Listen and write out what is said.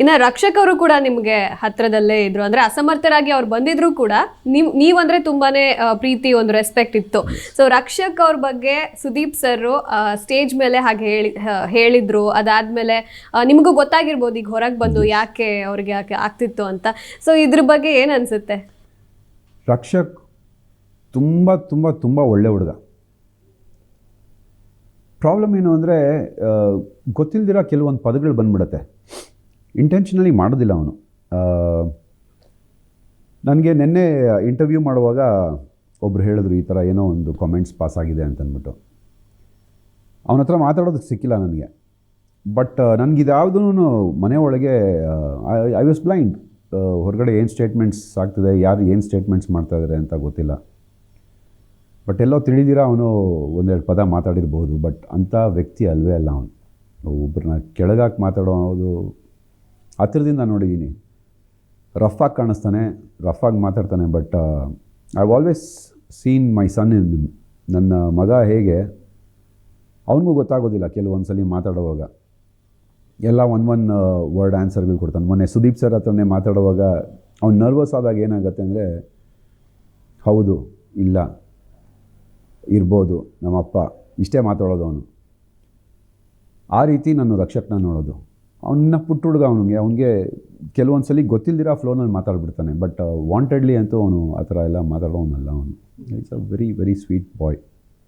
ಇನ್ನು ರಕ್ಷಕರು ಕೂಡ ನಿಮಗೆ ಹತ್ರದಲ್ಲೇ ಇದ್ರು. ಅಂದ್ರೆ ಅಸಮರ್ಥರಾಗಿ ಅವ್ರು ಬಂದಿದ್ರು ಕೂಡ ನಿಮ್ ನೀವಂದ್ರೆ ತುಂಬಾನೇ ಪ್ರೀತಿ, ಒಂದು ರೆಸ್ಪೆಕ್ಟ್ ಇತ್ತು. ಸೊ ರಕ್ಷಕ್ ಅವ್ರ ಬಗ್ಗೆ ಸುದೀಪ್ ಸರ್ ಸ್ಟೇಜ್ ಮೇಲೆ ಹಾಗೆ ಹೇಳಿ ಹೇಳಿದ್ರು. ಅದಾದ್ಮೇಲೆ ನಿಮಗೂ ಗೊತ್ತಾಗಿರ್ಬೋದು ಈಗ ಹೊರಗೆ ಬಂದು ಯಾಕೆ ಅವ್ರಿಗೆ ಯಾಕೆ ಆಗ್ತಿತ್ತು ಅಂತ. ಸೊ ಇದ್ರ ಬಗ್ಗೆ ಏನು ಅನ್ಸುತ್ತೆ? ರಕ್ಷಕ್ ತುಂಬ ತುಂಬ ತುಂಬ ಒಳ್ಳೆ ಹುಡುಗ. ಪ್ರಾಬ್ಲಮ್ ಏನು ಅಂದರೆ ಗೊತ್ತಿಲ್ದಿರೋ ಕೆಲವೊಂದು ಪದಗಳು ಬಂದ್ಬಿಡುತ್ತೆ. ಇಂಟೆನ್ಷನಲಿ ಮಾಡೋದಿಲ್ಲ ಅವನು. ನನಗೆ ನಿನ್ನೆ ಇಂಟರ್ವ್ಯೂ ಮಾಡುವಾಗ ಒಬ್ರು ಹೇಳಿದ್ರು, ಈ ಥರ ಏನೋ ಒಂದು ಕಾಮೆಂಟ್ಸ್ ಪಾಸ್ ಆಗಿದೆ ಅಂತಂದ್ಬಿಟ್ಟು ಅವನ ಹತ್ರ ಮಾತಾಡೋದಕ್ಕೆ ಸಿಕ್ಕಿಲ್ಲ ನನಗೆ. ಬಟ್ ನನಗಿದ್ಯಾವುದೂ ಮನೆ ಒಳಗೆ ಐ ವಾಸ್ ಬ್ಲೈಂಡ್ ಹೊರಗಡೆ ಏನು ಸ್ಟೇಟ್ಮೆಂಟ್ಸ್ ಆಗ್ತಿದೆ, ಯಾರು ಏನು ಸ್ಟೇಟ್ಮೆಂಟ್ಸ್ ಮಾಡ್ತಾ ಇದ್ದಾರೆ ಅಂತ ಗೊತ್ತಿಲ್ಲ. ಬಟ್ ಎಲ್ಲೋ ತಿಳಿದಿರ ಅವನು ಒಂದೆರಡು ಪದ ಮಾತಾಡಿರ್ಬೋದು ಬಟ್ ಅಂಥ ವ್ಯಕ್ತಿ ಅಲ್ವೇ ಅಲ್ಲ ಅವನು. ಒಬ್ಬರನ್ನ ಕೆಳಗಾಕಿ ಮಾತಾಡೋದು ಹತ್ತಿರದಿಂದ ನೋಡಿದ್ದೀನಿ. ರಫಾಗಿ ಕಾಣಿಸ್ತಾನೆ ರಫಾಗಿ ಮಾತಾಡ್ತಾನೆ, but I always seen my son in ನನ್ನ ಮಗ ಹೇಗೆ, ಅವನಿಗೂ ಗೊತ್ತಾಗೋದಿಲ್ಲ ಕೆಲವೊಂದು ಸಲ ಮಾತಾಡುವಾಗ. ಎಲ್ಲ ಒನ್ ಒನ್ ವರ್ಡ್ ಆನ್ಸರ್ಗಳು ಕೊಡ್ತಾನೆ. ಮೊನ್ನೆ ಸುದೀಪ್ ಸರ್ ಹತ್ರನೇ ಮಾತಾಡುವಾಗ ಅವ್ನು ನರ್ವಸ್ ಆದಾಗ ಏನಾಗುತ್ತೆ ಅಂದರೆ, ಹೌದು, ಇಲ್ಲ, ಇರ್ಬೋದು, ನಮ್ಮಪ್ಪ, ಇಷ್ಟೇ ಮಾತಾಡೋದು ಅವನು. ಆ ರೀತಿ ನಾನು ರಕ್ಷಕನ ನೋಡೋದು. ಅವನ್ನ ಪುಟ್ಟ ಹುಡುಗ ಅವನಿಗೆ ಅವನಿಗೆ ಕೆಲವೊಂದು ಸಲ ಗೊತ್ತಿಲ್ದಿರ ಫ್ಲೋನಲ್ಲಿ ಮಾತಾಡ್ಬಿಡ್ತಾನೆ. ಬಟ್ ವಾಂಟೆಡ್ಲಿ ಅಂತೂ ಅವನು ಆ ಥರ ಎಲ್ಲ ಮಾತಾಡೋನಲ್ಲ ಅವನು. It's a very very sweet boy